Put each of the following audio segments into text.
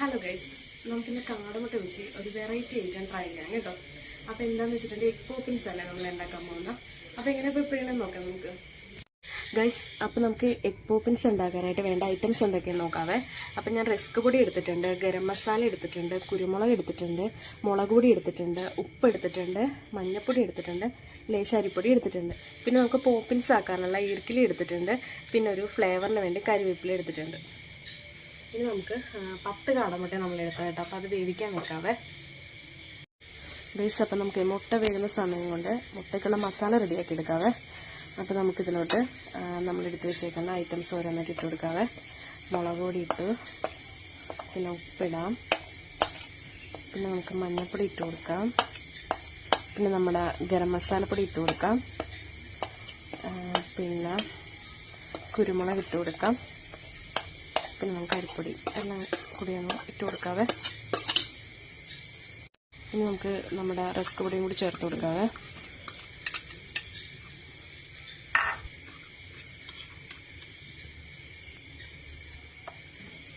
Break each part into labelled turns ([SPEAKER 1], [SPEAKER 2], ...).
[SPEAKER 1] Hello guys നമുക്കിന്ന് കാടമുട്ട വെച്ച് ഒരു വെറൈറ്റി ആയിരിക്കാൻ ട്രൈ ചെയ്യാം കേട്ടോ. അപ്പൊ എന്താന്ന് വെച്ചിട്ടുണ്ടെങ്കിൽ എഗ് പോപ്പിൻസ് അല്ല നമ്മൾ ഉണ്ടാക്കാൻ പോകുന്ന അപ്പൊ എങ്ങനെ പ്രിപ്പയർ ചെയ്യണം നോക്കാം നമുക്ക്. ഗൈസ് അപ്പൊ നമുക്ക് എഗ് പോപ്പിൻസ് ഉണ്ടാക്കാനായിട്ട് വേണ്ട ഐറ്റംസ് എന്തൊക്കെയാണ് നോക്കാവേ. അപ്പൊ ഞാൻ റിസ്ക് പൊടി എടുത്തിട്ടുണ്ട് ഗരം മസാല എടുത്തിട്ടുണ്ട് കുരുമുളക് എടുത്തിട്ടുണ്ട് മുളക് പൊടി എടുത്തിട്ടുണ്ട് ഉപ്പ് എടുത്തിട്ടുണ്ട് മഞ്ഞൾപ്പൊടി എടുത്തിട്ടുണ്ട് ലേശാരിപ്പൊടി എടുത്തിട്ടുണ്ട്. പിന്നെ നമുക്ക് പോപ്പിൻസ് ആക്കാനുള്ള ഈർക്കിലി എടുത്തിട്ടുണ്ട്. പിന്നെ ഒരു ഫ്ലേവറിന് വേണ്ടി കരിവേപ്പില എടുത്തിട്ടുണ്ട്. ഇനി നമുക്ക് പത്ത് കാടമുട്ട നമ്മൾ എടുക്കാം കേട്ടോ. അപ്പോൾ അത് വേവിക്കാൻ വെക്കാവേ. ബേസ് അപ്പം നമുക്ക് മുട്ട വേകുന്ന സമയം കൊണ്ട് മുട്ടയ്ക്കുള്ള മസാല റെഡിയാക്കി എടുക്കാവേ. അപ്പോൾ നമുക്കിതിലോട്ട് നമ്മളെടുത്ത് വെച്ചേക്കുന്ന ഐറ്റംസ് ഓരോന്നൊക്കെ ഇട്ട് കൊടുക്കാവേ. മുളക് പൊടി ഇട്ടു പിന്നെ ഉപ്പിടാം. പിന്നെ നമുക്ക് മഞ്ഞൾപ്പൊടി ഇട്ട് കൊടുക്കാം. പിന്നെ നമ്മുടെ ഗരം മസാലപ്പൊടി ഇട്ട് കൊടുക്കാം. പിന്നെ കുരുമുളക് ഇട്ട് കൊടുക്കാം. പിന്നെ നമുക്ക് അരിപ്പൊടി എല്ലാം കൂടി ഒന്ന് ഇട്ട് കൊടുക്കാവേ. ഇനി നമുക്ക് നമ്മുടെ റസ്ക് പൊടിയും കൂടി ചേർത്ത് കൊടുക്കാവേ.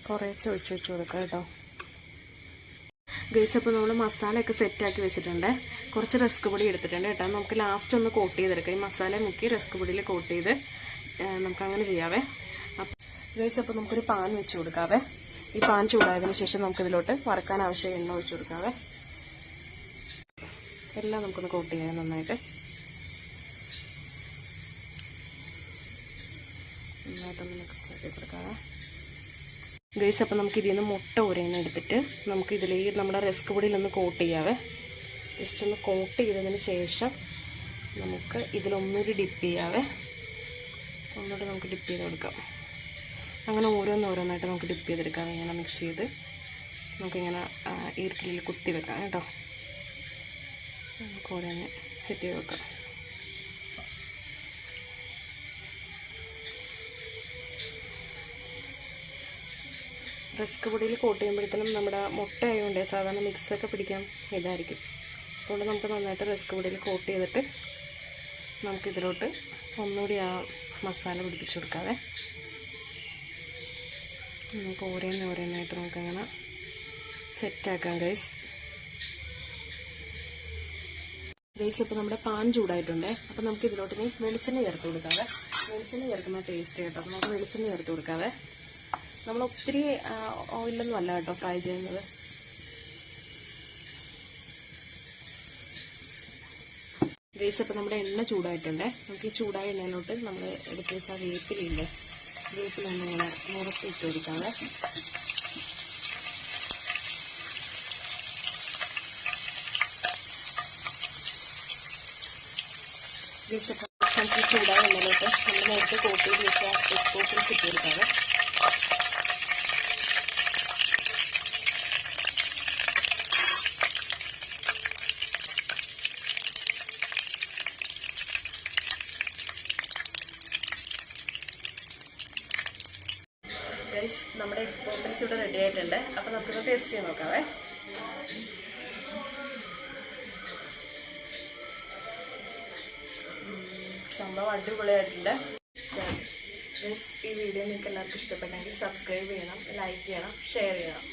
[SPEAKER 1] കുറേശ്ശെ ഒഴിച്ച് വെച്ച് കൊടുക്കാം കേട്ടോ. ഗൈസ് അപ്പോൾ നമ്മൾ മസാലയൊക്കെ സെറ്റാക്കി വെച്ചിട്ടുണ്ട്. കുറച്ച് റസ്ക് പൊടി എടുത്തിട്ടുണ്ട് കേട്ടോ. നമുക്ക് ലാസ്റ്റ് ഒന്ന് കോട്ട് ചെയ്തെടുക്കാം. ഈ മസാല മുക്കി റസ്ക് പൊടിയിൽ കോട്ട് ചെയ്ത് നമുക്കങ്ങനെ ചെയ്യാവേ. ഗൈസ് അപ്പോൾ നമുക്കൊരു പാൻ വെച്ച് കൊടുക്കാവേ. ഈ പാൻ ചൂടായതിനു ശേഷം നമുക്കിതിലോട്ട് വറക്കാൻ ആവശ്യം എണ്ണ ഒഴിച്ച് കൊടുക്കാവേ. എല്ലാം നമുക്കൊന്ന് കോട്ട് ചെയ്യാം നന്നായിട്ട്. നന്നായിട്ടൊന്ന് മിക്സ് ചെയ്ത് കൊടുക്കാവേ. ഗൈസ് അപ്പം നമുക്ക് ഇതിൽ നിന്ന് മുട്ട ഒരേന്ന് എടുത്തിട്ട് നമുക്ക് ഈ നമ്മുടെ റെസ്ക് പൊടിയിലൊന്ന് കോട്ട് ചെയ്യാവേ. ജസ്റ്റ് ഒന്ന് കോട്ട് ചെയ്തതിന് ശേഷം നമുക്ക് ഇതിലൊന്നൂടി ഡിപ്പ് ചെയ്യാവേ. ഒന്നുകൂടി നമുക്ക് ഡിപ്പ് ചെയ്ത് കൊടുക്കാം. അങ്ങനെ ഓരോന്ന് ഓരോന്നായിട്ട് നമുക്ക് ഡിപ്പ് ചെയ്തെടുക്കാം. ഇങ്ങനെ മിക്സ് ചെയ്ത് നമുക്കിങ്ങനെ ഈർക്കിലിൽ കുത്തി വെക്കാം കേട്ടോ. നമുക്ക് ഓരോന്ന് സെറ്റ് ചെയ്ത് വെക്കാം. റസ്ക് പൊടിയിൽ കോട്ട് ചെയ്യുമ്പോഴത്തേനും നമ്മുടെ മുട്ട ആയതുകൊണ്ട് സാധാരണ മിക്സൊക്കെ പിടിക്കാൻ ഇതായിരിക്കും. അതുകൊണ്ട് നമുക്ക് നന്നായിട്ട് റസ്ക് പൊടിയിൽ കോട്ട് ചെയ്തിട്ട് നമുക്കിതിലോട്ട് ഒന്നുകൂടി ആ മസാല പിടിപ്പിച്ചു കൊടുക്കാവേ. നമുക്ക് ഓരോന്ന് ഓരോന്നായിട്ട് നമുക്കങ്ങനെ സെറ്റാക്കാം ഗൈസ് ഗൈസ് ഇപ്പോൾ നമ്മുടെ പാൻ ചൂടായിട്ടുണ്ടേ. അപ്പോൾ നമുക്ക് ഇതിലോട്ട് ഇനി വെളിച്ചെണ്ണ ചേർത്ത് കൊടുക്കാവേ. വെളിച്ചെണ്ണ ചേർക്കുന്ന ടേസ്റ്റ് കേട്ടോ. നമുക്ക് വെളിച്ചെണ്ണ ചേർത്ത് കൊടുക്കാവേ. നമ്മൾ ഒത്തിരി ഓയിലൊന്നും അല്ല കേട്ടോ ഫ്രൈ ചെയ്യുന്നത്. ഗൈസ് അപ്പോൾ നമ്മുടെ എണ്ണ ചൂടായിട്ടുണ്ടേ. നമുക്ക് ഈ ചൂടായ എണ്ണയിലോട്ട് നമ്മൾ എടുത്ത് വെച്ചാൽ വേപ്പിലില്ലേ മുറത്ത് ഇട്ട് കൊടുക്കാവേ ഈ നമ്മൾ നേരത്തെ കോട്ട് വെച്ച എക്സ്പോർട്ടിൽ ഇട്ട് കൊടുക്കാവേ ഗൈസ് നമ്മുടെ പോപ്പൻസ് ഇവിടെ റെഡി ആയിട്ടുണ്ട്. അപ്പൊ നമുക്കിത് ടേസ്റ്റ് ചെയ്ത് നോക്കാവേ. സംഭവം അടിപൊളിയായിട്ടുണ്ട്. ഈ വീഡിയോ നിങ്ങൾക്ക് എല്ലാവർക്കും ഇഷ്ടപ്പെട്ടെങ്കിൽ സബ്സ്ക്രൈബ് ചെയ്യണം ലൈക്ക് ചെയ്യണം ഷെയർ ചെയ്യണം.